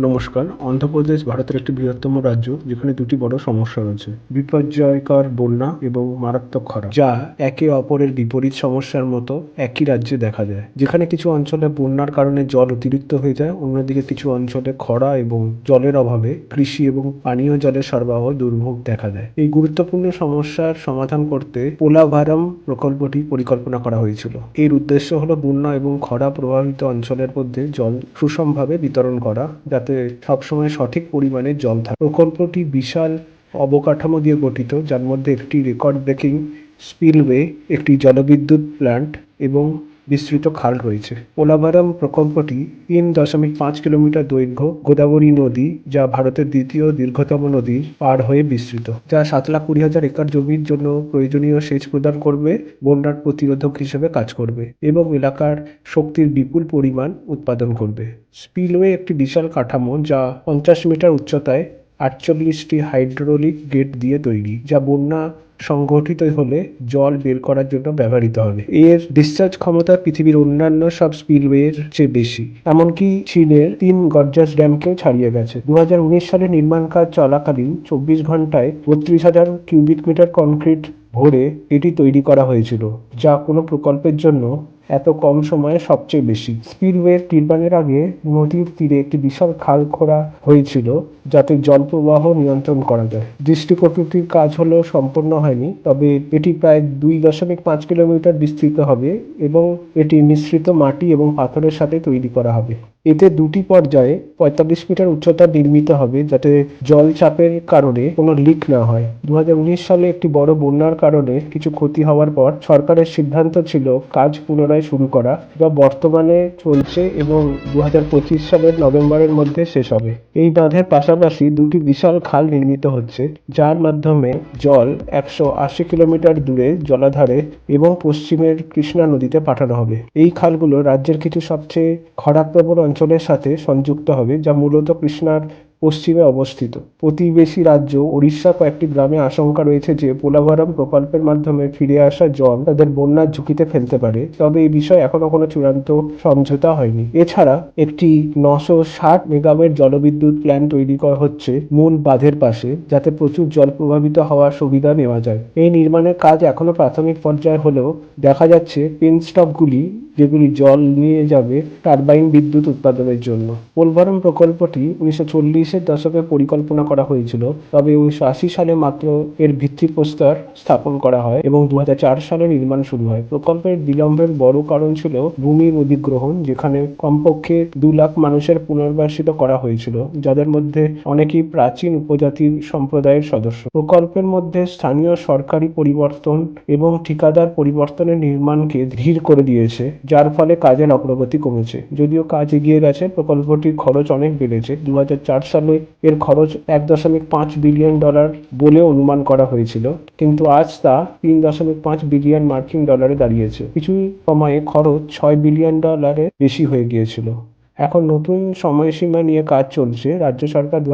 নমস্কার। অন্ধ্রপ্রদেশ ভারতের একটি বৃহত্তম রাজ্য, যেখানে দুটি বড় সমস্যা রয়েছে। বিপর্যয়কর বন্যা এবং মারাত্মক খরা, যা একে অপরের বিপরীত সমস্যার মতো একই রাজ্যে দেখা যায়। যেখানে কিছু অঞ্চলে বন্যার কারণে জল অতিরিক্ত হয়ে যায়, অন্যদিকে কিছু অঞ্চলে খরা এবং জলের অভাবে কৃষি এবং পানীয় জলের সরবরাহ দুর্ভোগ দেখা দেয়। এই গুরুত্বপূর্ণ সমস্যার সমাধান করতে পোলাভারম প্রকল্পটি পরিকল্পনা করা হয়েছিল। এর উদ্দেশ্য হলো বন্যা এবং খরা প্রভাবিত অঞ্চলের মধ্যে জল সুষমভাবে বিতরণ করা, যাতে সবসময় সঠিক পরিমাণে জল থাকে। প্রকল্পটি বিশাল অবকাঠামো দিয়ে গঠিত, যার মধ্যে একটি রেকর্ড ব্রেকিং স্পিলওয়ে একটি জলবিদ্যুৎ প্ল্যান্ট এবং বিস্তৃত খাল রয়েছে। পোলাভারম প্রকল্পটি তিন দশমিক পাঁচ কিলোমিটার দৈর্ঘ্য গোদাবরী নদী, যা ভারতের দ্বিতীয় দীর্ঘতম নদী, পার হয়ে বিস্তৃত, যা সাত লাখ কুড়ি হাজার একর জমির জন্য প্রয়োজনীয় সেচ প্রদান করবে, বন্যার প্রতিরোধক হিসেবে কাজ করবে এবং এলাকার শক্তির বিপুল পরিমাণ উৎপাদন করবে। স্পিলওয়ে একটি বিশাল কাঠামো যা পঞ্চাশ মিটার উচ্চতায় আটচল্লিশটি হাইড্রোলিক গেট দিয়ে তৈরি, যা বন্যা সংগঠিত হলে জল বের করার জন্য ব্যবহৃত হবে। এর ডিসচার্জ ক্ষমতা পৃথিবীর অন্যান্য সব স্পিলওয়ের চেয়ে বেশি। এমনকি চীনের তিন গর্জাস ড্যামকেও ছাড়িয়ে গেছে। দু হাজার উনিশ সালে নির্মাণ কাজ চলাকালীন চব্বিশ ঘন্টায় বত্রিশ হাজার কিউবিক মিটার কংক্রিট ভরে এটি তৈরি করা হয়েছিল, যা কোনো প্রকল্পের জন্য এত কম সময়ে সবচেয়ে বেশি। স্পিলওয়ে নির্মাণের আগে নদীর তীরে একটি বিশাল খাল খোঁড়া হয়েছিল, যাতে জল প্রবাহ নিয়ন্ত্রণ করা যায়। দৃষ্টিকটুটির কাজ হলো সম্পূর্ণ হয়নি, তবে এটি প্রায় দুই দশমিক পাঁচ কিলোমিটার বিস্তৃত হবে এবং এটি মিশ্রিত মাটি এবং পাথরের সাথে তৈরি করা হবে। এতে দুটি পর্যায়ে পঁয়তাল্লিশ মিটার উচ্চতা নির্মিত হবে, যাতে জল চাপের কারণে কোনো লিক না হয়। দু হাজার উনিশ সালে একটি বড় বন্যার কারণে কিছু ক্ষতি হওয়ার পর সরকারের সিদ্ধান্ত ছিল, কাজ পুনরায় শুরু করা যা বর্তমানে চলছে এবং দু সালের নভেম্বরের মধ্যে শেষ হবে। এই বাঁধের পাশাপাশি দুটি বিশাল খাল নির্মিত হচ্ছে, যার মাধ্যমে জল একশো আশি কিলোমিটার দূরে জলাধারে এবং পশ্চিমের কৃষ্ণা নদীতে পাঠানো হবে। এই খালগুলো রাজ্যের কিছু সবচেয়ে খরাপ্রবণ অঞ্চলের সাথে সংযুক্ত হবে, যা মূলত কৃষ্ণার পশ্চিমে অবস্থিত। প্রতিবেশী রাজ্য, ওড়িশা কয়েকটি গ্রামে আশঙ্কা রয়েছে যে পোলাভারম প্রকল্পের মাধ্যমে ফিরে আসা জল তাদের বন্যার ঝুঁকিতে ফেলতে পারে। তবে এই বিষয়ে এখনও কোনো চূড়ান্ত সমঝোতা হয়নি। এছাড়া একটি নশো ষাট মেগাওয়াট জলবিদ্যুৎ প্ল্যান্ট তৈরি করা হচ্ছে মূল বাঁধের পাশে, যাতে প্রচুর জল প্রভাবিত হওয়ার সুবিধা নেওয়া যায়। এই নির্মাণের কাজ এখনও প্রাথমিক পর্যায়ে হলেও দেখা যাচ্ছে পেন স্টকগুলি যেগুলি জল নিয়ে যাবে টারবাইন বিদ্যুৎ উৎপাদনের জন্য। পোলভারম প্রকল্পটি উনিশশো চল্লিশ চল্লিশের দশকে পরিকল্পনা করা হয়েছিল। তবে উনিশশো আশি সালে মাত্র এর ভিত্তিপ্রস্তর স্থাপন করা হয় এবং দু সালে নির্মাণ শুরু হয়। প্রকল্পের বিলম্বের বড় কারণ ছিল ভূমির অধিগ্রহণ, যেখানে কমপক্ষে দু লাখ মানুষের পুনর্বাসিত করা হয়েছিল, যাদের মধ্যে অনেকেই প্রাচীন উপজাতি সম্প্রদায়ের সদস্য। প্রকল্পের মধ্যে স্থানীয় সরকারি পরিবর্তন এবং ঠিকাদার পরিবর্তনের নির্মাণকে ধীর করে দিয়েছে, যার ফলে কাজের অগ্রগতি কমেছে। যদিও কাজ এগিয়ে গেছে, প্রকল্পটির খরচ অনেক বেড়েছে। দু সালে এর খরচ এক দশমিক পাঁচ বিলিয়ন ডলার বলে অনুমান করা হয়েছিল। কিন্তু আজ তা তিন দশমিক পাঁচ বিলিয়ন মার্কিন ডলারে দাঁড়িয়েছে। কিছু সময়ে খরচ ছয় বিলিয়ন ডলারে বেশি হয়ে গিয়েছিল। এখন নতুন সময়সীমা নিয়ে কাজ চলছে। রাজ্য সরকার দু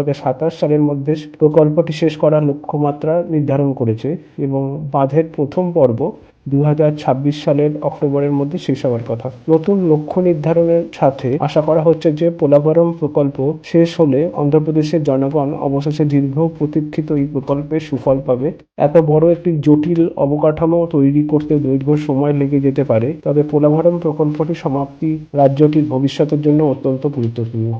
সালের মধ্যে প্রকল্পটি শেষ করার লক্ষ্যমাত্রা নির্ধারণ করেছে এবং বাঁধের প্রথম পর্ব দু সালের অক্টোবরের মধ্যে শেষ হওয়ার কথা। নতুন লক্ষ্য নির্ধারণের সাথে আশা করা হচ্ছে যে পোলাভরম প্রকল্প শেষ হলে অন্ধ্রপ্রদেশের জনগণ অবশেষে দীর্ঘ প্রতীক্ষিত এই প্রকল্পের সুফল পাবে। এত বড় একটি জটিল অবকাঠামো তৈরি করতে দীর্ঘ সময় লেগে যেতে পারে, তবে পোলাভরম প্রকল্পটি সমাপ্তি রাজ্যটির ভবিষ্যতের জন্য অত্যন্ত গুরুত্বপূর্ণ।